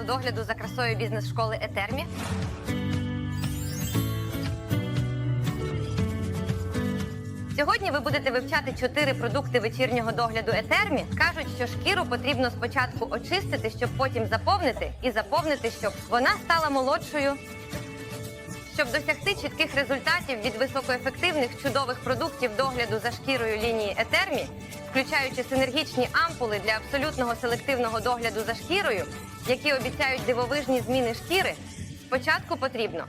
Класу догляду за красою бізнес-школи Етермі. Сьогодні ви будете вивчати чотири продукти вечірнього догляду Етермі. Кажуть, що шкіру потрібно спочатку очистити, щоб потім заповнити, і заповнити, щоб вона стала молодшою. Щоб досягти чітких результатів від високоефективних чудових продуктів догляду за шкірою лінії Етермі, включаючи синергічні ампули для абсолютного селективного догляду за шкірою, які обіцяють дивовижні зміни шкіри, спочатку потрібно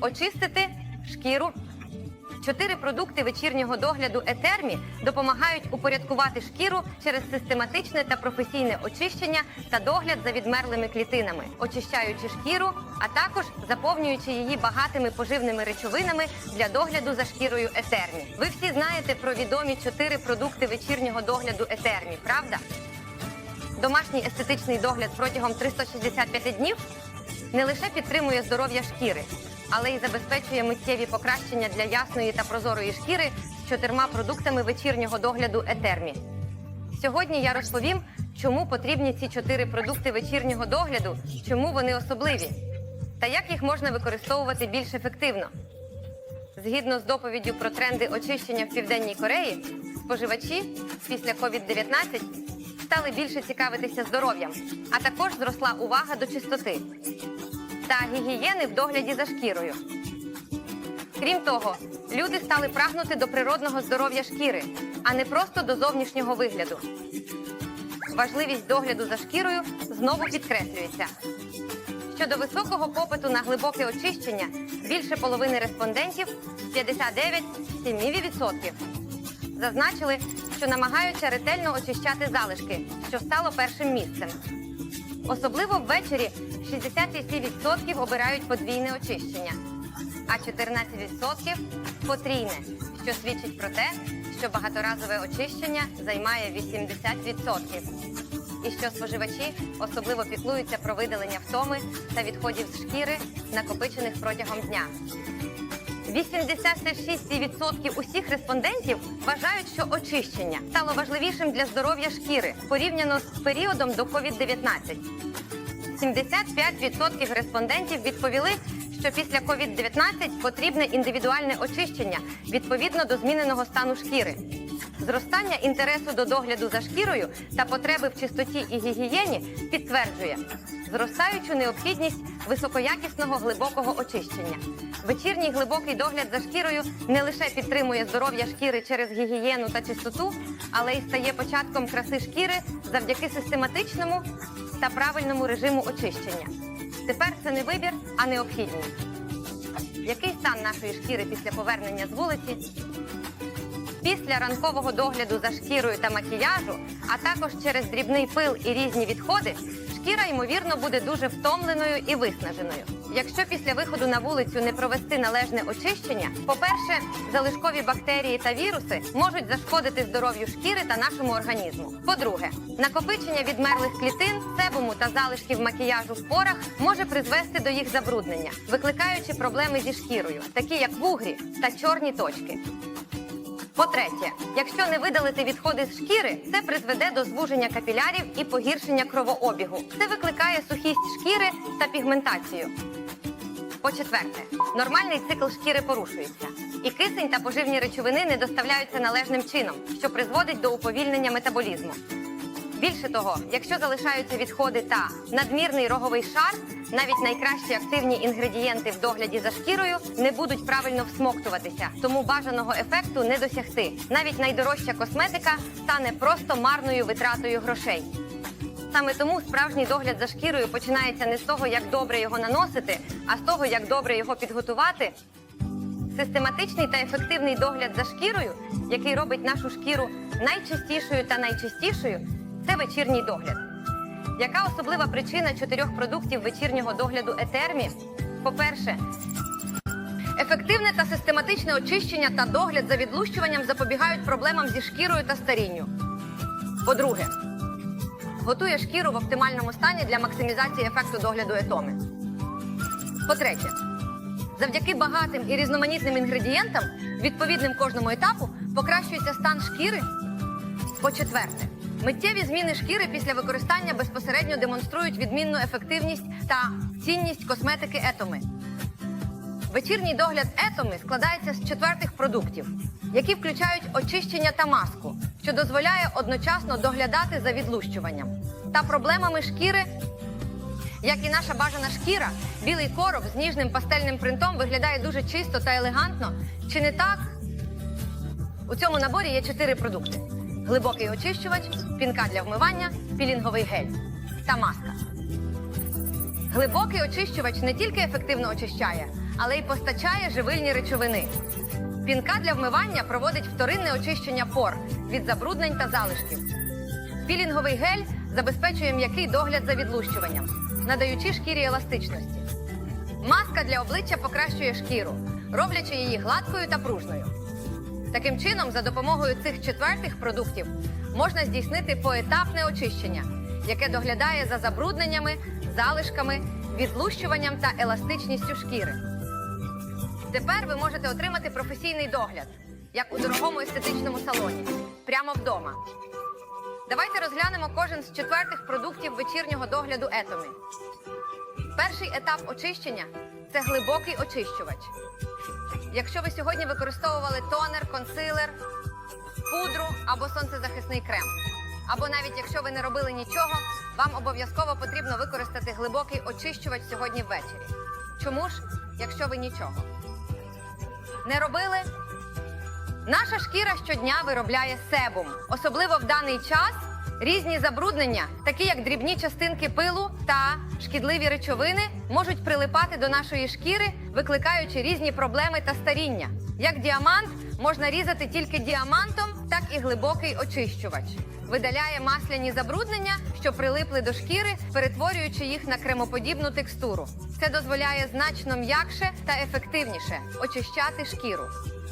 очистити шкіру. Чотири продукти вечірнього догляду Етермі допомагають упорядкувати шкіру через систематичне та професійне очищення та догляд за відмерлими клітинами, очищаючи шкіру, а також заповнюючи її багатими поживними речовинами для догляду за шкірою Етермі. Ви всі знаєте про відомі чотири продукти вечірнього догляду Етермі, правда? Домашній естетичний догляд протягом 365 днів не лише підтримує здоров'я шкіри, але й забезпечує миттєві покращення для ясної та прозорої шкіри з чотирма продуктами вечірнього догляду Етермі. Сьогодні я розповім, чому потрібні ці чотири продукти вечірнього догляду, чому вони особливі, та як їх можна використовувати більш ефективно. Згідно з доповіддю про тренди очищення в Південній Кореї, споживачі після COVID-19 стали більше цікавитися здоров'ям, а також зросла увага до чистоти та гігієни в догляді за шкірою. Крім того, люди стали прагнути до природного здоров'я шкіри, а не просто до зовнішнього вигляду. Важливість догляду за шкірою знову підкреслюється. Щодо високого попиту на глибоке очищення, більше половини респондентів 59,7% зазначили, що намагаються ретельно очищати залишки, що стало першим місцем. Особливо ввечері 68% обирають подвійне очищення, а 14% потрійне, що свідчить про те, що багаторазове очищення займає 80%. І що споживачі особливо піклуються про видалення втоми та відходів з шкіри, накопичених протягом дня. 86% усіх респондентів вважають, що очищення стало важливішим для здоров'я шкіри порівняно з періодом до COVID-19. 75% респондентів відповіли, що після COVID-19 потрібне індивідуальне очищення відповідно до зміненого стану шкіри. Зростання інтересу до догляду за шкірою та потреби в чистоті і гігієні підтверджує зростаючу необхідність високоякісного глибокого очищення. Вечірній глибокий догляд за шкірою не лише підтримує здоров'я шкіри через гігієну та чистоту, але й стає початком краси шкіри завдяки систематичному та правильному режиму очищення. Тепер це не вибір, а необхідність. Який стан нашої шкіри після повернення з вулиці? Після ранкового догляду за шкірою та макіяжу, а також через дрібний пил і різні відходи, шкіра ймовірно буде дуже втомленою і виснаженою. Якщо після виходу на вулицю не провести належне очищення, по-перше, залишкові бактерії та віруси можуть зашкодити здоров'ю шкіри та нашому організму. По-друге, накопичення відмерлих клітин, себуму та залишків макіяжу в порах може призвести до їх забруднення, викликаючи проблеми зі шкірою, такі як вугрі та чорні точки. По-третє, якщо не видалити відходи з шкіри, це призведе до звуження капілярів і погіршення кровообігу. Це викликає сухість шкіри та пігментацію. По-четверте, нормальний цикл шкіри порушується, і кисень та поживні речовини не доставляються належним чином, що призводить до уповільнення метаболізму. Більше того, якщо залишаються відходи та надмірний роговий шар, навіть найкращі активні інгредієнти в догляді за шкірою не будуть правильно всмоктуватися, тому бажаного ефекту не досягти. Навіть найдорожча косметика стане просто марною витратою грошей. Саме тому справжній догляд за шкірою починається не з того, як добре його наносити, а з того, як добре його підготувати. Систематичний та ефективний догляд за шкірою, який робить нашу шкіру найчистішою та найчистішою, це вечірній догляд. Яка особлива причина чотирьох продуктів вечірнього догляду Етермі? По-перше, ефективне та систематичне очищення та догляд за відлущуванням запобігають проблемам зі шкірою та старінню. По-друге, готує шкіру в оптимальному стані для максимізації ефекту догляду етоми. По-третє, завдяки багатим і різноманітним інгредієнтам, відповідним кожному етапу, покращується стан шкіри. По-четверте, Миттєві зміни шкіри після використання безпосередньо демонструють відмінну ефективність та цінність косметики етоми. Вечірній догляд етоми складається з четвертих продуктів, які включають очищення та маску, що дозволяє одночасно доглядати за відлущуванням та проблемами шкіри. Як і наша бажана шкіра, білий короб з ніжним пастельним принтом виглядає дуже чисто та елегантно. Чи не так? У цьому наборі є чотири продукти: глибокий очищувач, пінка для вмивання, пілінговий гель та маска. Глибокий очищувач не тільки ефективно очищає, але й постачає живильні речовини. Пінка для вмивання проводить вторинне очищення пор від забруднень та залишків. Пілінговий гель забезпечує м'який догляд за відлущуванням, надаючи шкірі еластичності. Маска для обличчя покращує шкіру, роблячи її гладкою та пружною. Таким чином, за допомогою цих четвертих продуктів можна здійснити поетапне очищення, яке доглядає за забрудненнями, залишками, відлущуванням та еластичністю шкіри. Тепер ви можете отримати професійний догляд, як у дорогому естетичному салоні, прямо вдома. Давайте розглянемо кожен з четвертих продуктів вечірнього догляду етоми. Перший етап очищення це глибокий очищувач. Якщо ви сьогодні використовували тонер, консилер, пудру або сонцезахисний крем, або навіть якщо ви не робили нічого, вам обов'язково потрібно використати глибокий очищувач сьогодні ввечері. Чому ж, якщо ви нічого? Не робили? Наша шкіра щодня виробляє себум. Особливо в даний час різні забруднення, такі як дрібні частинки пилу та шкідливі речовини, можуть прилипати до нашої шкіри, викликаючи різні проблеми та старіння. Як діамант можна різати тільки діамантом, так і глибокий очищувач. Видаляє масляні забруднення, що прилипли до шкіри, перетворюючи їх на кремоподібну текстуру. Це дозволяє значно м'якше та ефективніше очищати шкіру.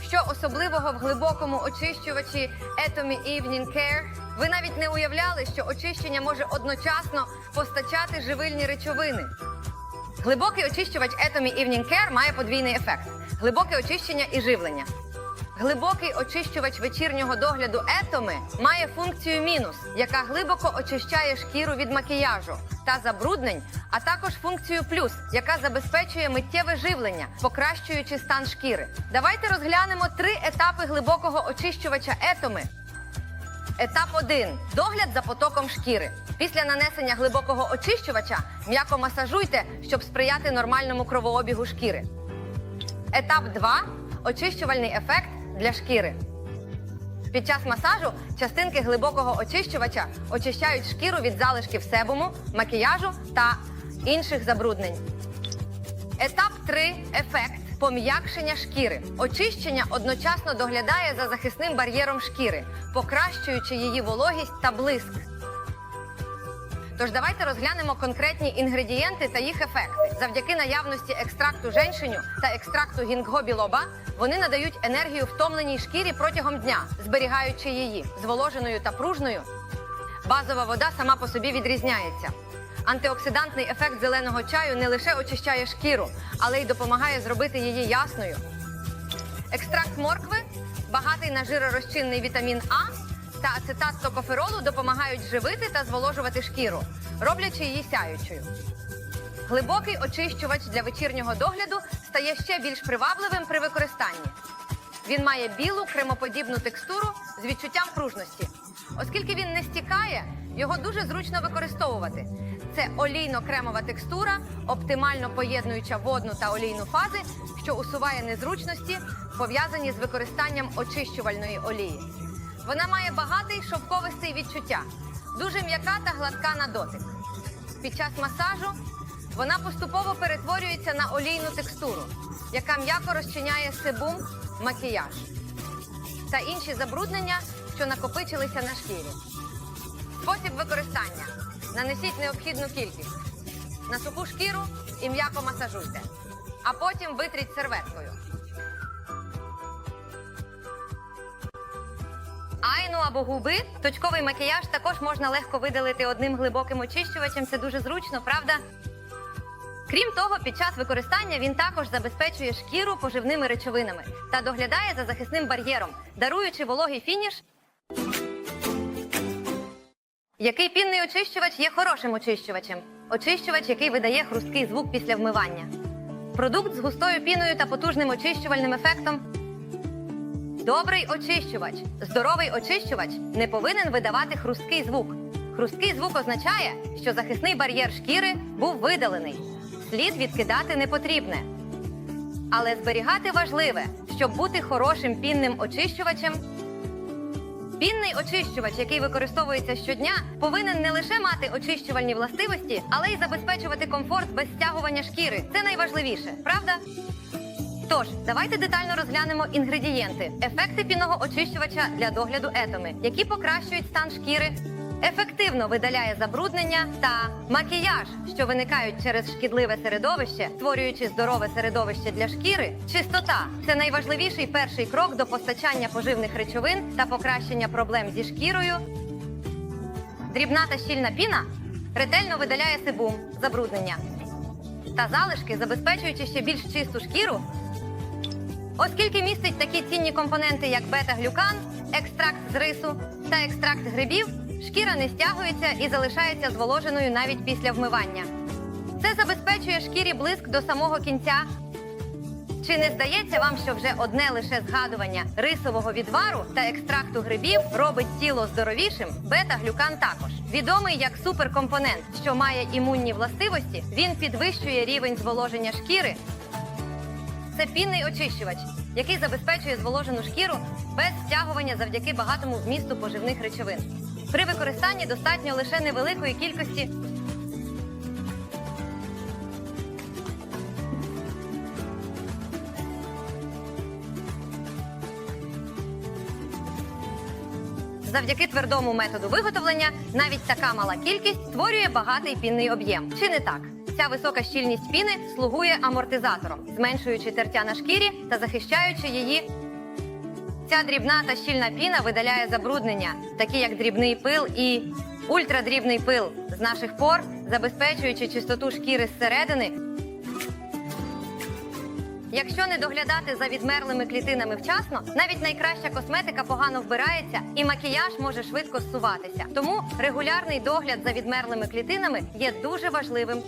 Що особливого в глибокому очищувачі Atomy Evening Care? Ви навіть не уявляли, що очищення може одночасно постачати живильні речовини. Глибокий очищувач Atomy Evening Care має подвійний ефект: глибоке очищення і живлення. Глибокий очищувач вечірнього догляду Етоми має функцію мінус, яка глибоко очищає шкіру від макіяжу та забруднень, а також функцію плюс, яка забезпечує миттєве живлення, покращуючи стан шкіри. Давайте розглянемо три етапи глибокого очищувача Етоми. Етап 1. Догляд за потоком шкіри. Після нанесення глибокого очищувача м'яко масажуйте, щоб сприяти нормальному кровообігу шкіри. Етап 2. Очищувальний ефект для шкіри. Під час масажу частинки глибокого очищувача очищають шкіру від залишків себуму, макіяжу та інших забруднень. Етап 3. Ефект пом'якшення шкіри. Очищення одночасно доглядає за захисним бар'єром шкіри, покращуючи її вологість та блиск. Тож давайте розглянемо конкретні інгредієнти та їх ефекти. Завдяки наявності екстракту женьшеню та екстракту гінгго білоба вони надають енергію втомленій шкірі протягом дня, зберігаючи її зволоженою та пружною. Базова вода сама по собі відрізняється. Антиоксидантний ефект зеленого чаю не лише очищає шкіру, але й допомагає зробити її ясною. Екстракт моркви, багатий на жиророзчинний вітамін А та ацетат токоферолу допомагають живити та зволожувати шкіру, роблячи її сяючою. Глибокий очищувач для вечірнього догляду стає ще більш привабливим при використанні. Він має білу кремоподібну текстуру з відчуттям пружності. Оскільки він не стікає, його дуже зручно використовувати. Це олійно-кремова текстура, оптимально поєднуюча водну та олійну фази, що усуває незручності, пов'язані з використанням очищувальної олії. Вона має багатий шовковистий відчуття, дуже м'яка та гладка на дотик. Під час масажу вона поступово перетворюється на олійну текстуру, яка м'яко розчиняє себум, макіяж та інші забруднення, що накопичилися на шкірі. Спосіб використання: нанесіть необхідну кількість на суху шкіру і м'яко масажуйте, а потім витріть серветкою. Айну або губи, точковий макіяж також можна легко видалити одним глибоким очищувачем. Це дуже зручно, правда? Крім того, під час використання він також забезпечує шкіру поживними речовинами та доглядає за захисним бар'єром, даруючи вологий фініш Який пінний очищувач є хорошим очищувачем? Очищувач, який видає хрусткий звук після вмивання. Продукт з густою піною та потужним очищувальним ефектом. Добрий очищувач. Здоровий очищувач не повинен видавати хрусткий звук. Хрусткий звук означає, що захисний бар'єр шкіри був видалений. Слід відкидати не потрібне. Але зберігати важливе, щоб бути хорошим пінним очищувачем. Пінний очищувач, який використовується щодня, повинен не лише мати очищувальні властивості, але й забезпечувати комфорт без стягування шкіри. Це найважливіше, правда? Тож, давайте детально розглянемо інгредієнти, ефекти пінного очищувача для догляду етоми, які покращують стан шкіри, ефективно видаляє забруднення та макіяж, що виникають через шкідливе середовище, створюючи здорове середовище для шкіри. Чистота це найважливіший перший крок до постачання поживних речовин та покращення проблем зі шкірою. Дрібна та щільна піна ретельно видаляє себум, забруднення та залишки, забезпечуючи ще більш чисту шкіру. Оскільки містить такі цінні компоненти, як бета-глюкан, екстракт з рису та екстракт грибів, шкіра не стягується і залишається зволоженою навіть після вмивання. Це забезпечує шкірі блиск до самого кінця. Чи не здається вам, що вже одне лише згадування рисового відвару та екстракту грибів робить тіло здоровішим? Бета-глюкан також відомий як суперкомпонент, що має імунні властивості. Він підвищує рівень зволоження шкіри. Це пінний очищувач, який забезпечує зволожену шкіру без стягування завдяки багатому вмісту поживних речовин. При використанні достатньо лише невеликої кількості Завдяки твердому методу виготовлення навіть така мала кількість створює багатий пінний об'єм. Чи не так? Ця висока щільність піни слугує амортизатором, зменшуючи тертя на шкірі та захищаючи її. Ця дрібна та щільна піна видаляє забруднення, такі як дрібний пил і ультрадрібний пил з наших пор, забезпечуючи чистоту шкіри зсередини. Якщо не доглядати за відмерлими клітинами вчасно, навіть найкраща косметика погано вбирається і макіяж може швидко зсуватися. Тому регулярний догляд за відмерлими клітинами є дуже важливим.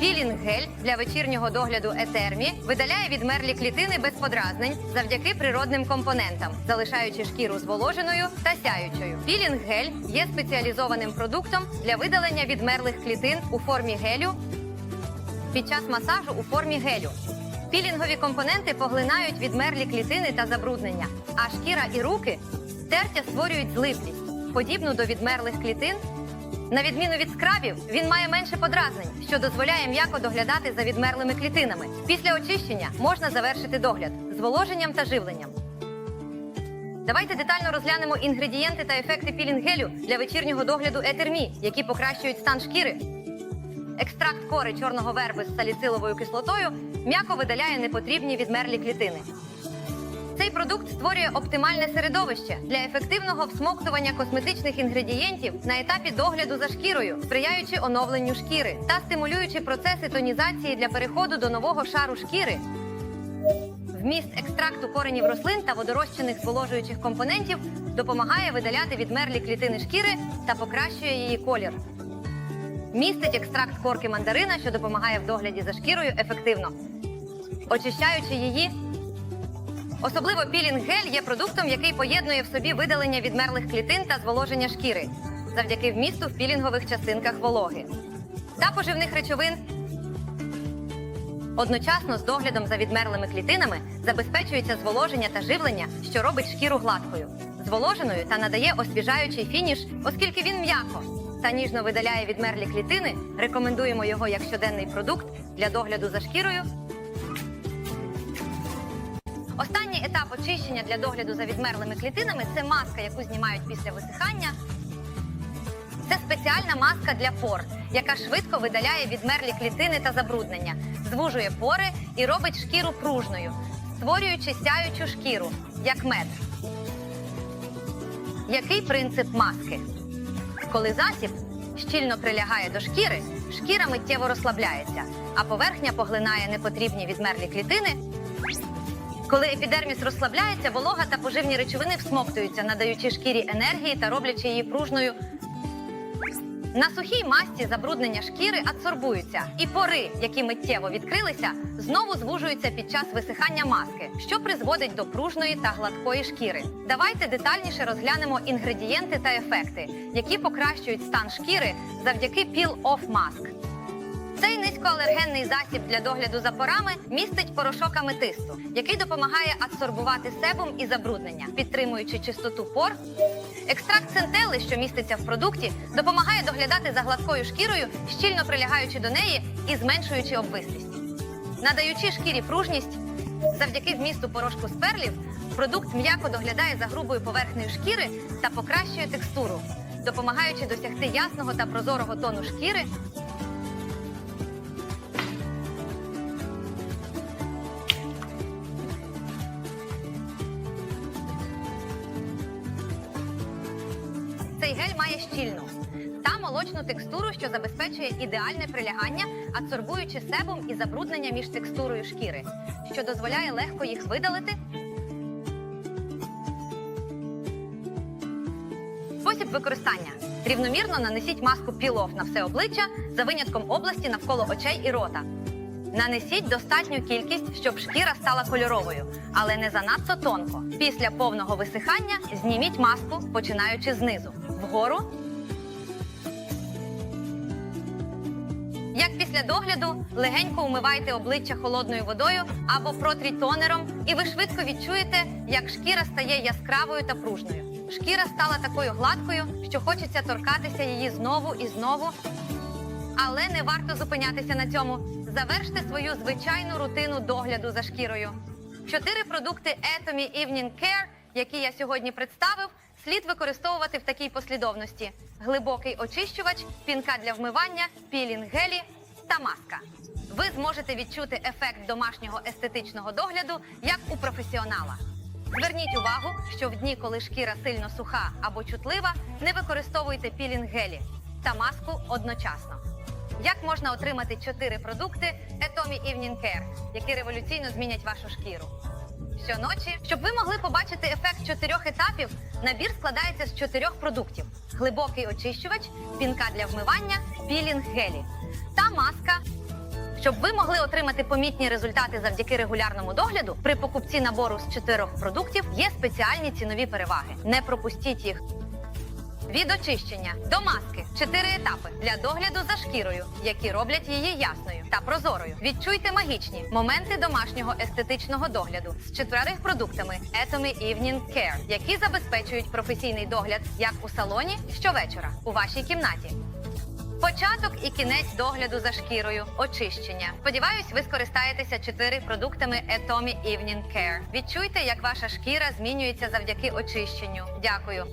Пілінг-гель для вечірнього догляду етермі видаляє відмерлі клітини без подразнень завдяки природним компонентам, залишаючи шкіру зволоженою та сяючою. Пілінг-гель є спеціалізованим продуктом для видалення відмерлих клітин у формі гелю під час масажу у формі гелю. Пілінгові компоненти поглинають відмерлі клітини та забруднення, а шкіра і руки тертя створюють злиплість, подібну до відмерлих клітин. На відміну від скрабів, він має менше подразнень, що дозволяє м'яко доглядати за відмерлими клітинами. Після очищення можна завершити догляд зволоженням та живленням. Давайте детально розглянемо інгредієнти та ефекти пілінгелю для вечірнього догляду етермі, які покращують стан шкіри. Екстракт кори чорного верби з саліциловою кислотою м'яко видаляє непотрібні відмерлі клітини. Цей продукт створює оптимальне середовище для ефективного всмоктування косметичних інгредієнтів на етапі догляду за шкірою, сприяючи оновленню шкіри та стимулюючи процеси тонізації для переходу до нового шару шкіри. Вміст екстракту коренів рослин та водорозчиних зволожуючих компонентів допомагає видаляти відмерлі клітини шкіри та покращує її колір. Містить екстракт корки мандарина, що допомагає в догляді за шкірою ефективно, очищаючи її. Особливо пілінг-гель є продуктом, який поєднує в собі видалення відмерлих клітин та зволоження шкіри завдяки вмісту в пілінгових частинках вологи та поживних речовин. Одночасно з доглядом за відмерлими клітинами забезпечується зволоження та живлення, що робить шкіру гладкою, зволоженою та надає освіжаючий фініш, оскільки він м'яко та ніжно видаляє відмерлі клітини. Рекомендуємо його як щоденний продукт для догляду за шкірою. Останній етап очищення для догляду за відмерлими клітинами це маска, яку знімають після висихання. Це спеціальна маска для пор, яка швидко видаляє відмерлі клітини та забруднення, звужує пори і робить шкіру пружною, створюючи сяючу шкіру, як мед. Який принцип маски? Коли засіб щільно прилягає до шкіри, шкіра миттєво розслабляється, а поверхня поглинає непотрібні відмерлі клітини. Коли епідерміс розслабляється, волога та поживні речовини всмоктуються, надаючи шкірі енергії та роблячи її пружною. На сухій масці забруднення шкіри адсорбуються, і пори, які миттєво відкрилися, знову звужуються під час висихання маски, що призводить до пружної та гладкої шкіри. Давайте детальніше розглянемо інгредієнти та ефекти, які покращують стан шкіри завдяки Peel Off Mask. Цей низькоалергенний засіб для догляду за порами містить порошок аметисту, який допомагає адсорбувати себум і забруднення, підтримуючи чистоту пор. Екстракт центели, що міститься в продукті, допомагає доглядати за гладкою шкірою, щільно прилягаючи до неї і зменшуючи обвислість. Надаючи шкірі пружність, завдяки змісту порошку сперлів, продукт м'яко доглядає за грубою поверхнею шкіри та покращує текстуру, допомагаючи досягти ясного та прозорого тону шкіри що забезпечує ідеальне прилягання, адсорбуючи себум і забруднення між текстурою шкіри, що дозволяє легко їх видалити. Спосіб використання: рівномірно нанесіть маску пілов на все обличчя за винятком області навколо очей і рота. Нанесіть достатню кількість, щоб шкіра стала кольоровою, але не занадто тонко. Після повного висихання зніміть маску, починаючи знизу. Вгору. Після догляду, легенько умивайте обличчя холодною водою або протріть тонером, і ви швидко відчуєте, як шкіра стає яскравою та пружною. Шкіра стала такою гладкою, що хочеться торкатися її знову і знову. Але не варто зупинятися на цьому. Заверште свою звичайну рутину догляду за шкірою. Чотири продукти Atomy Evening Care, які я сьогодні представив, слід використовувати в такій послідовності: глибокий очищувач, пінка для вмивання, пілінг гелі та маска. Ви зможете відчути ефект домашнього естетичного догляду як у професіонала. Зверніть увагу, що в дні, коли шкіра сильно суха або чутлива, не використовуйте пілінг гелі та маску одночасно. Як можна отримати чотири продукти Etomi Evening Care, які революційно змінять вашу шкіру? Щоночі, щоб ви могли побачити ефект чотирьох етапів, набір складається з чотирьох продуктів: глибокий очищувач, пінка для вмивання, пілінг гелі та маска. Щоб ви могли отримати помітні результати завдяки регулярному догляду, при покупці набору з чотирьох продуктів є спеціальні цінові переваги. Не пропустіть їх. Від очищення до маски чотири етапи для догляду за шкірою, які роблять її ясною та прозорою. Відчуйте магічні моменти домашнього естетичного догляду з чотирьох продуктами Atomy Evening Care, які забезпечують професійний догляд як у салоні щовечора у вашій кімнаті. Початок і кінець догляду за шкірою, очищення. Сподіваюсь, ви скористаєтеся чотири продуктами Etomi Evening Care. Відчуйте, як ваша шкіра змінюється завдяки очищенню. Дякую.